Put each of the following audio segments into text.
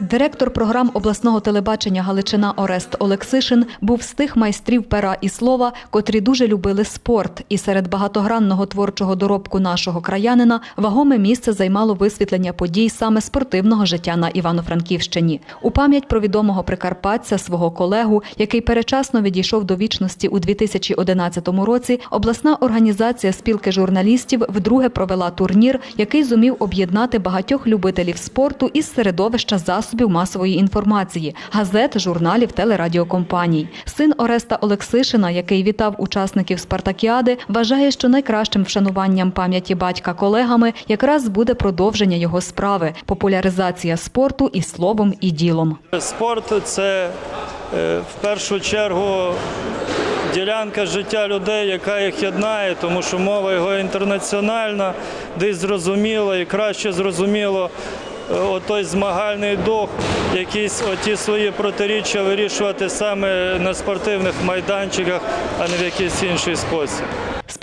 Директор програм обласного телебачення Галичина Орест Олексишин був з тих майстрів пера і слова, котрі дуже любили спорт. І серед багатогранного творчого доробку нашого краянина вагоме місце займало висвітлення подій саме спортивного життя на Івано-Франківщині. У пам'ять про відомого прикарпатця, свого колегу, який перечасно відійшов до вічності у 2011 році, обласна організація спілки журналістів вдруге провела турнір, який зумів об'єднати багатьох любителів спорту із середовища засобів масової інформації, газет, журналів, телерадіокомпаній. Син Ореста Олексишина, який вітав учасників спартакіади, вважає, що найкращим вшануванням пам'яті батька колегами якраз буде продовження його справи популяризація спорту і словом, і ділом. Спорт це е, в першу чергу ділянка життя людей, яка їх єднає, тому що мова його інтернаціональна, десь зрозуміло і краще зрозуміло отой змагальний дух, якісь оті свої протиріччя вирішувати саме на спортивних майданчиках, а не в якийсь інший спосіб.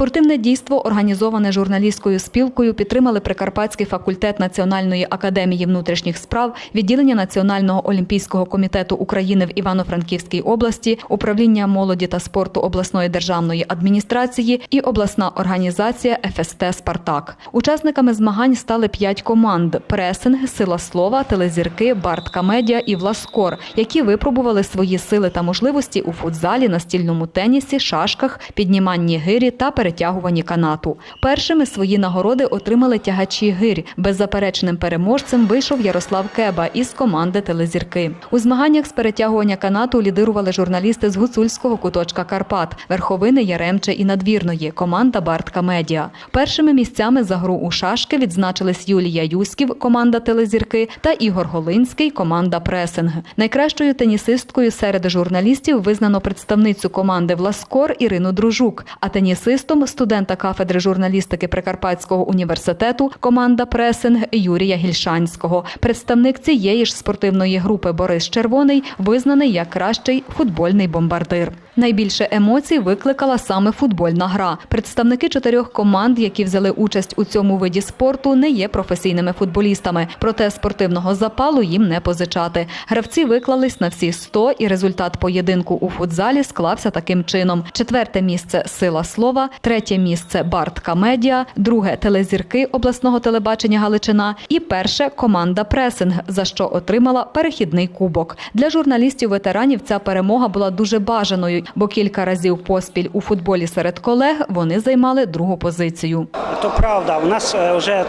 Спортивне дійство, організоване журналістською спілкою, підтримали Прикарпатський факультет Національної академії внутрішніх справ, відділення Національного олімпійського комітету України в Івано-Франківській області, управління молоді та спорту обласної державної адміністрації і обласна організація ФСТ Спартак. Учасниками змагань стали п'ять команд: пресинг, сила слова, телезірки, Бартка Медіа і Власкор, які випробували свої сили та можливості у футзалі, настільному тенісі, шашках, підніманні гирі та перетягуванні канату. Першими свої нагороди отримали тягачі гирь. Беззаперечним переможцем вийшов Ярослав Кеба із команди Телезірки. У змаганнях з перетягування канату лідирували журналісти з гуцульського куточка Карпат, верховини Яремче і надвірної, команда Бартка Медіа. Першими місцями за гру у шашки відзначились Юлія Юськів, команда Телезірки, та Ігор Голинський, команда Пресинг. Найкращою тенісисткою серед журналістів визнано представницю команди Власкор Ірину Дружук, а тенісистом студента кафедри журналістики Прикарпатського університету команда Пресинг Юрія Гільшанського. Представник цієї ж спортивної групи Борис Червоний визнаний як кращий футбольний бомбардир. Найбільше емоцій викликала саме футбольна гра. Представники чотирьох команд, які взяли участь у цьому виді спорту, не є професійними футболістами. Проте спортивного запалу їм не позичати. Гравці виклались на всі 100 і результат поєдинку у футзалі склався таким чином: четверте місце сила слова, третє місце Бартка Медіа, друге телезірки обласного телебачення Галичина і перше команда Пресинг, за що отримала перехідний кубок. Для журналістів-ветеранів ця перемога була дуже бажаною, бо кілька разів поспіль у футболі серед колег вони займали другу позицію. То правда, у нас е, вже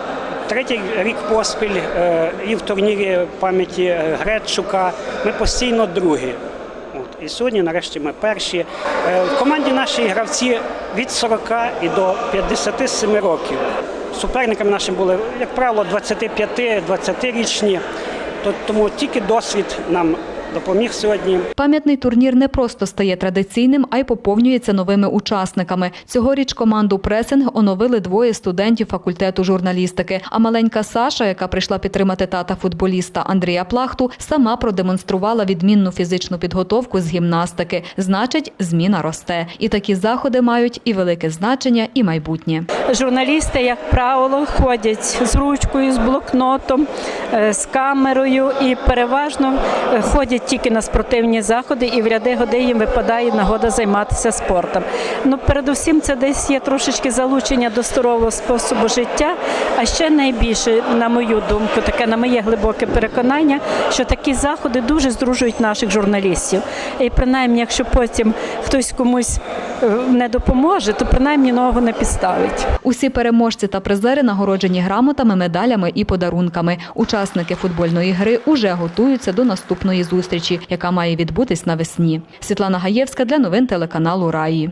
третій рік поспіль е, і в турнірі пам'яті е, Гречука ми постійно другі. І сьогодні, нарешті, ми перші. В команді наші гравці від 40 і до 57 років. Суперниками нашими були, як правило, 25-20-річні. Тому тільки досвід нам допоміг сьогодні. Пам'ятний турнір не просто стає традиційним, а й поповнюється новими учасниками. Цьогоріч команду пресинг оновили двоє студентів факультету журналістики. А маленька Саша, яка прийшла підтримати тата футболіста Андрія Плахту, сама продемонструвала відмінну фізичну підготовку з гімнастики. Значить, зміна росте. І такі заходи мають і велике значення, і майбутнє. Журналісти, як правило, ходять з ручкою, з блокнотом, з камерою і переважно е, ходять тільки на спортивні заходи, і в ряди годи їм випадає нагода займатися спортом. Ну, передусім, це десь є трошечки залучення до здорового способу життя. А ще найбільше, на мою думку, таке на моє глибоке переконання, що такі заходи дуже здружують наших журналістів. І принаймні, якщо потім хтось комусь е, не допоможе, то принаймні ногу не підставить. Усі переможці та призери нагороджені грамотами, медалями і подарунками. Учасники футбольної гри уже готуються до наступної зустрічі, яка має відбутись навесні. Світлана Гаєвська для новин телеканалу Раї.